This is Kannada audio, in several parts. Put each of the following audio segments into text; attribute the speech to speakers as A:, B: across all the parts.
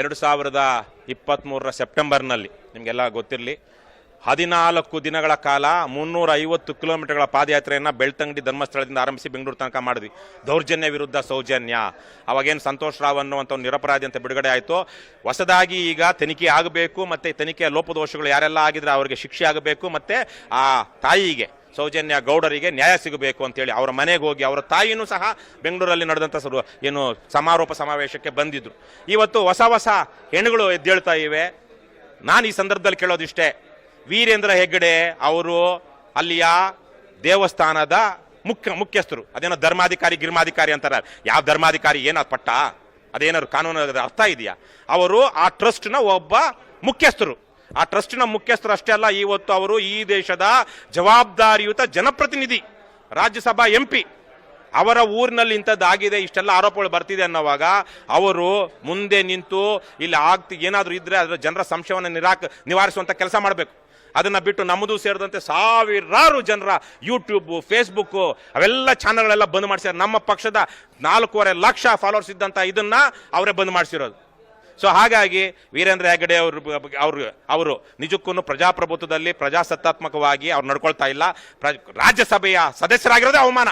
A: ಎರಡು ಸಾವಿರದ ಇಪ್ಪತ್ತ್ಮೂರರ ಸೆಪ್ಟೆಂಬರ್ನಲ್ಲಿ, ನಿಮಗೆಲ್ಲ ಗೊತ್ತಿರಲಿ, ಹದಿನಾಲ್ಕು ದಿನಗಳ ಕಾಲ ಮುನ್ನೂರ ಐವತ್ತು ಕಿಲೋಮೀಟರ್ಗಳ ಪಾದಯಾತ್ರೆಯನ್ನು ಬೆಳ್ತಂಗಡಿ ಧರ್ಮಸ್ಥಳದಿಂದ ಆರಂಭಿಸಿ ಬೆಂಗಳೂರು ತನಕ ಮಾಡಿದ್ವಿ. ದೌರ್ಜನ್ಯ ವಿರುದ್ಧ ಸೌಜನ್ಯ. ಅವಾಗೇನು ಸಂತೋಷ್ ರಾವ್ ಅನ್ನುವಂಥ ನಿರಪರಾಧಿ ಅಂತ ಬಿಡುಗಡೆ ಆಯಿತು. ಹೊಸದಾಗಿ ಈಗ ತನಿಖೆ ಆಗಬೇಕು, ಮತ್ತು ತನಿಖೆಯ ಲೋಪದೋಷಗಳು ಯಾರೆಲ್ಲ ಆಗಿದ್ರೆ ಅವರಿಗೆ ಶಿಕ್ಷೆ ಆಗಬೇಕು, ಮತ್ತು ಆ ತಾಯಿಗೆ ಸೌಜನ್ಯ ಗೌಡರಿಗೆ ನ್ಯಾಯ ಸಿಗಬೇಕು ಅಂತೇಳಿ ಅವರ ಮನೆಗೆ ಹೋಗಿ ಅವರ ತಾಯಿನೂ ಸಹ ಬೆಂಗಳೂರಲ್ಲಿ ನಡೆದಂಥ ಸರು ಏನು ಸಮಾರೋಪ ಸಮಾವೇಶಕ್ಕೆ ಬಂದಿದ್ದರು ಇವತ್ತು ಹೊಸ ಹೊಸ ಹೆಣ್ಣುಗಳು ಎದ್ದೇಳ್ತಾ ಇವೆ. ನಾನು ಈ ಸಂದರ್ಭದಲ್ಲಿ ಕೇಳೋದಿಷ್ಟೇ ವೀರೇಂದ್ರ ಹೆಗ್ಗಡೆ ಅವರು ಅಲ್ಲಿಯ ದೇವಸ್ಥಾನದ ಮುಖ್ಯ ಮುಖ್ಯಸ್ಥರು. ಅದೇನೋ ಧರ್ಮಾಧಿಕಾರಿ, ಗಿರ್ಮಾಧಿಕಾರಿ ಅಂತಾರೆ ಯಾವ ಧರ್ಮಾಧಿಕಾರಿ ಏನಾದ್ರು ಪಟ್ಟ? ಅದೇನಾದ್ರು ಕಾನೂನು ಅರ್ಥ ಇದೆಯಾ? ಅವರು ಆ ಟ್ರಸ್ಟ್ನ ಒಬ್ಬ ಮುಖ್ಯಸ್ಥರು. ಆ ಟ್ರಸ್ಟ್ನ ಮುಖ್ಯಸ್ಥರು ಅಷ್ಟೇ ಅಲ್ಲ ಇವತ್ತು ಅವರು ಈ ದೇಶದ ಜವಾಬ್ದಾರಿಯುತ ಜನಪ್ರತಿನಿಧಿ, ರಾಜ್ಯಸಭಾ ಎಂ ಪಿ ಅವರ ಊರಿನಲ್ಲಿ ಇಂಥದ್ದಾಗಿದೆ ಇಷ್ಟೆಲ್ಲ ಆರೋಪಗಳು ಬರ್ತಿದೆ ಅನ್ನೋವಾಗ ಅವರು ಮುಂದೆ ನಿಂತು ಇಲ್ಲಿ ಆಗ್ತಿ, ಏನಾದರೂ ಇದ್ರೆ ಅದರ ಜನರ ಸಂಶಯವನ್ನು ನಿರಾಕ ನಿವಾರಿಸುವಂಥ ಕೆಲಸ ಮಾಡಬೇಕು. ಅದನ್ನು ಬಿಟ್ಟು ನಮ್ಮದು ಸೇರಿದಂತೆ ಸಾವಿರಾರು ಜನರ ಯೂಟ್ಯೂಬು ಫೇಸ್ಬುಕ್ಕು ಅವೆಲ್ಲ ಚಾನಲ್ಗಳೆಲ್ಲ ಬಂದ್ ಮಾಡಿಸ್ಯಾರ ನಮ್ಮ ಪಕ್ಷದ ನಾಲ್ಕೂವರೆ ಲಕ್ಷ ಫಾಲೋವರ್ಸ್ ಇದ್ದಂಥ ಇದನ್ನು ಅವರೇ ಬಂದ್ ಮಾಡಿಸಿರೋದು. ಸೊ ಹಾಗಾಗಿ ವೀರೇಂದ್ರ ಹೆಗಡೆ ಅವರು ಅವರು ಅವರು ನಿಜಕ್ಕೂ ಪ್ರಜಾಪ್ರಭುತ್ವದಲ್ಲಿ ಪ್ರಜಾಸತ್ತಾತ್ಮಕವಾಗಿ ಅವ್ರು ನಡ್ಕೊಳ್ತಾ ಇಲ್ಲ. ರಾಜ್ಯಸಭೆಯ ಸದಸ್ಯರಾಗಿರೋದೇ ಅವಮಾನ.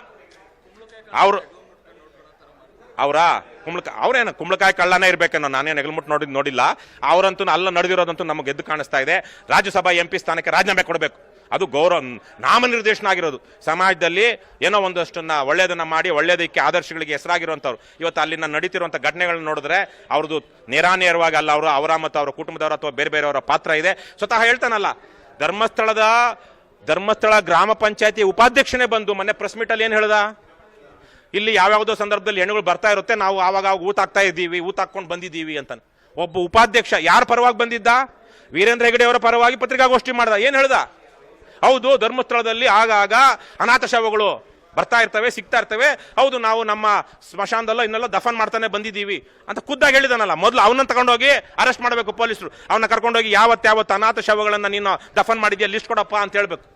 A: ಅವರು, ಅವರ? ಕುಂಬಳಕ ಅವ್ರೇನು ಕುಂಬಳಕಾಯಿ ಕಳ್ಳನೇ ಇರಬೇಕೇನೋ ನಾನೇ ಹೆಗಲ್ಮುಟ್ಟು ನೋಡಿದ್ ನೋಡಿಲ್ಲ. ಅವರಂತೂ ಅಲ್ಲ ನಡೆದಿರೋದಂತೂ ನಮಗೆ ಎದ್ದು ಕಾಣಿಸ್ತಾ ಇದೆ. ರಾಜ್ಯಸಭಾ ಎಂ ಪಿ ಸ್ಥಾನಕ್ಕೆ ರಾಜೀನಾಮೆ ಕೊಡಬೇಕು. ಅದು ಗೌರವ ನಾಮನಿರ್ದೇಶನ ಆಗಿರೋದು. ಸಮಾಜದಲ್ಲಿ ಏನೋ ಒಂದಷ್ಟನ್ನು ಒಳ್ಳೆಯದನ್ನು ಮಾಡಿ ಒಳ್ಳೆಯದಕ್ಕೆ ಆದರ್ಶಗಳಿಗೆ ಹೆಸರಾಗಿರುವಂಥವ್ರು. ಇವತ್ತು ಅಲ್ಲಿನ ನಡೀತಿರುವಂಥ ಘಟನೆಗಳನ್ನ ನೋಡಿದ್ರೆ ಅವ್ರದ್ದು ನೇರಾನೇರವಾಗಿ ಅಲ್ಲ ಅವರು, ಅವರ ಮತ್ತು ಅವರ ಕುಟುಂಬದವರು ಅಥವಾ ಬೇರೆ ಬೇರೆಯವರ ಪಾತ್ರ ಇದೆ. ಸ್ವತಃ ಹೇಳ್ತಾನಲ್ಲ, ಧರ್ಮಸ್ಥಳದ ಧರ್ಮಸ್ಥಳ ಗ್ರಾಮ ಪಂಚಾಯತಿ ಉಪಾಧ್ಯಕ್ಷನೇ ಬಂದು ಮೊನ್ನೆ ಪ್ರೆಸ್ ಮೀಟಲ್ಲಿ ಏನು ಹೇಳ್ದ? ಇಲ್ಲಿ ಯಾವ್ಯಾವುದೋ ಸಂದರ್ಭದಲ್ಲಿ ಹೆಣ್ಣುಗಳು ಬರ್ತಾ ಇರುತ್ತೆ, ನಾವು ಆವಾಗ ಊಟ ಹಾಕ್ತಾ ಇದ್ದೀವಿ, ಊಟ ಹಾಕೊಂಡು ಬಂದಿದ್ದೀವಿ ಅಂತ ಒಬ್ಬ ಉಪಾಧ್ಯಕ್ಷ ಯಾರ ಪರವಾಗಿ ಬಂದಿದ್ದ? ವೀರೇಂದ್ರ ಹೆಗಡೆ ಅವರ ಪರವಾಗಿ ಪತ್ರಿಕಾಗೋಷ್ಠಿ ಮಾಡ್ದ. ಏನು ಹೇಳ್ದ? ಹೌದು, ಧರ್ಮಸ್ಥಳದಲ್ಲಿ ಆಗಾಗ ಅನಾಥ ಶವಗಳು ಬರ್ತಾ ಇರ್ತವೆ, ಸಿಗ್ತಾ ಇರ್ತವೆ. ಹೌದು, ನಾವು ನಮ್ಮ ಸ್ಮಶಾನದಲ್ಲ ಇನ್ನೆಲ್ಲ ದಫನ್ ಮಾಡ್ತಾನೆ ಬಂದಿದ್ದೀವಿ ಅಂತ ಖುದ್ದಾಗಿ ಹೇಳಿದಾನಲ್ಲ. ಮೊದಲು ಅವನನ್ನ ತಗೊಂಡೋಗಿ ಅರೆಸ್ಟ್ ಮಾಡಬೇಕು ಪೊಲೀಸರು. ಅವನ್ನ ಕರ್ಕೊಂಡೋಗಿ ಯಾವತ್ತು ಯಾವತ್ತು ಅನಾಥ ಶವಗಳನ್ನ ನೀನು ದಫನ್ ಮಾಡಿದ್ಯಾ, ಲಿಸ್ಟ್ ಕೊಡಪ್ಪ ಅಂತ ಹೇಳ್ಬೇಕು.